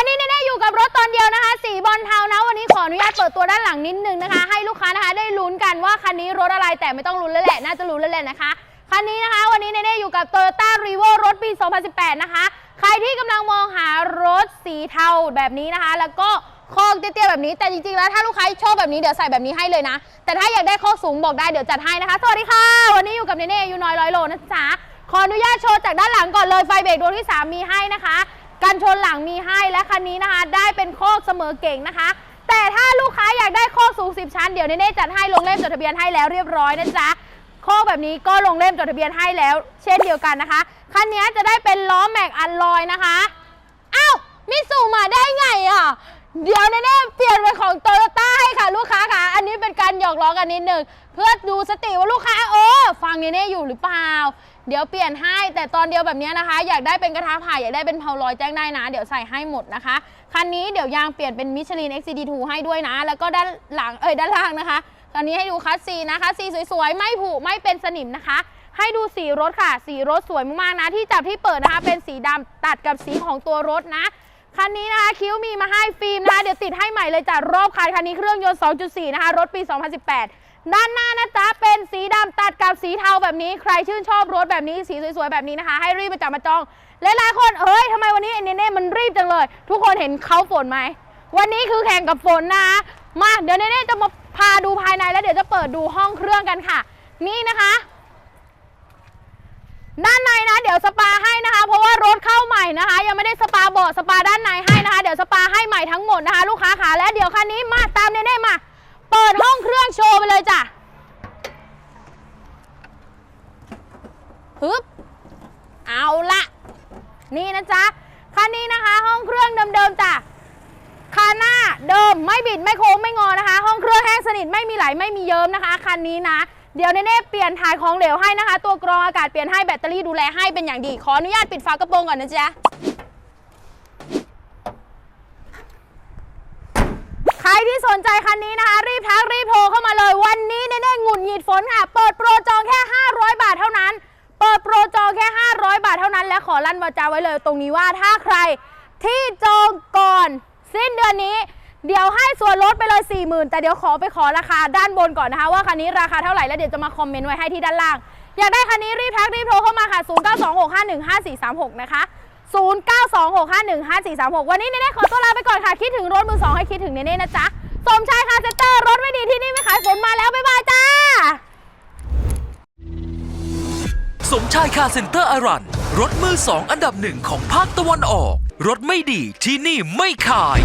วันนี้เน่ๆอยู่กับรถตอนเดียวนะคะสีบอลเทานะวันนี้ขออนุญาตเปิดตัวด้านหลังนิดนึงนะคะ ให้ลูกค้านะคะได้ลุ้นกันว่าคันนี้รถอะไรแต่ไม่ต้องลุ้นแล้วแหละน่าจะรู้นแล้วแหละนะคะคันนี้นะคะวันนี้เน่ๆอยู่กับ Toyota r e v o รถปี 2018 นะคะ ใครที่กำลังมองหารถสีเทาแบบนี้นะคะ แล้วก็คอกเตี้ยๆแบบนี้ แต่จริงๆแล้วถ้าลูกค้าชอบแบบนี้เดี๋ยวใส่แบบนี้ให้เลยนะ แต่ถ้าอยากได้คอกสูงบอกได้เดี๋ยวจัดให้นะคะ สวัสดีค่ะ วันนี้อยู่กับเน่ๆอยู่น้อยร้อยโลนะจ๊ะขออนุญาตโชว์จากด้านหลังก่อนเลยไฟเบรกดวงที่ 3 มีให้นะคะ กันชนหลังมีให้และคันนี้นะคะ ได้เป็นโคกเสมอเก่งนะคะ แต่ถ้าลูกค้าอยากได้โคกสูง 10 ชั้นเดี๋ยวเน่จัดให้ลงเล่มจดทะเบียนให้แล้วเรียบร้อยนะจ๊ะโคกแบบนี้ก็ลงเล่มจดทะเบียนให้แล้ว เช่นเดียวกันนะคะคันนี้จะได้เป็นล้อแม็กอัลลอยนะคะอ้าวมิสูมาได้ไงอะเดี๋ยวเน่ๆเปลี่ยนเป็นของโตโยต้าให้ค่ะลูกค้าค่ะ อันนี้เป็นการหยอกล้อกันนิดหนึ่งเพื่อดูสติว่าลูกค้าโอ้ฟังเน่ๆอยู่หรือเปล่า เดี๋ยวเปลี่ยนให้ แต่ตอนเดียวแบบนี้นะคะ อยากได้เป็นกระทะผ่าอยากได้เป็นเพาลอยแจ้งได้นะ เดี๋ยวใส่ให้หมดนะคะ คันนี้เดี๋ยวยางเปลี่ยนเป็นมิชลิน XCD2 ให้ด้วยนะ แล้วก็ด้านหลังเอ้ยด้านล่างนะคะ ตอนนี้ให้ดูคัสซีนะคะซีสวยๆ ไม่ผุไม่เป็นสนิมนะคะ ให้ดูสีรถค่ะ สีรถสวยมากๆนะ ที่จับที่เปิดนะคะ เป็นสีดำตัดกับสีของตัวรถนะคันนี้นะคะคิ้วมีมาให้ฟิล์มนะคะเดี๋ยวติดให้ใหม่เลยจากรอบคันคันนี้เครื่องยนต์ 2.4 นะคะ รถปี 2018 ด้านหน้านะจ๊ะเป็นสีดำตัดกับสีเทาแบบนี้ใครชื่นชอบรถแบบนี้สีสวยๆแบบนี้นะคะ ให้รีบมาจับมาจองและหลายคนเอ้ยทำไมวันนี้ไอ้เนเน่มันรีบจังเลย ทุกคนเห็นเขาฝนไหมวันนี้คือแข่งกับฝนนะ มาเดี๋ยวเนเน่จะมาพาดูภายในแล้วเดี๋ยวจะเปิดดูห้องเครื่องกันค่ะ นี่นะคะ ด้านในนะ เดี๋ยวสปาให้นะคะ เพราะว่ารถเข้าใหม่นะคะ ยังไม่ได้สปาเบาะสปาด้านในให้นะคะ เดี๋ยวสปาให้ใหม่ทั้งหมดนะคะ ลูกค้าขาและเดี๋ยวคันนี้มา โชว์ไปเลยจ้ะฮึบเอาละนี่นะจ๊ะคันนี้นะคะห้องเครื่องเดิมๆจ้ะคาหน้าเดิมไม่บิดไม่โค้งไม่งอนะคะ ห้องเครื่องแห้งสนิทไม่มีไหลไม่มีเยิ้มนะคะคันนี้นะ เดี๋ยวเน่ๆเปลี่ยนถ่ายของเหลวให้นะคะ ตัวกรองอากาศเปลี่ยนให้แบตเตอรี่ดูแลให้เป็นอย่างดี ขออนุญาตปิดฝากระโปรงก่อนนะจ๊ะ ใค รที่สนใจคันนี้นะคะ รีบทักรีบโทรเข้ามาเลย วันนี้เน่ๆหงุดหงิดฝนค่ะ เปิดโปรจองแค่ 500 บาทเท่านั้น เปิดโปรจองแค่ 500 บาทเท่านั้น และขอลั่นวาจาไว้เลยตรงนี้ว่าถ้าใครที่จองก่อนสิ้นเดือนนี้ เดี๋ยวให้ส่วนลดไปเลย 40,000 แต่เดี๋ยวขอไปขอราคาด้านบนก่อนนะคะ ว่าคันนี้ราคาเท่าไหร่แล้วเดี๋ยวจะมาคอมเมนต์ไว้ให้ที่ด้านล่าง อยากได้คันนี้รีบทักรีบโทรเข้ามาค่ะ 0926515436 นะคะ 0926515436 วันนี้เน่ขอตัวลาไปก่อนค่ะ คิดถึงรถมือสองให้คิดถึงเน่นะจ๊ะ สมชายคาเซนเตอร์รถไม่ดีที่นี่ไม่ขายฝนมาแล้ว บ๊ายบายจ้า สมชายคาร์เซ็นเตอร์อารัน รถมือสองอันดับหนึ่งของภาคตะวันออก รถไม่ดีที่นี่ไม่ขาย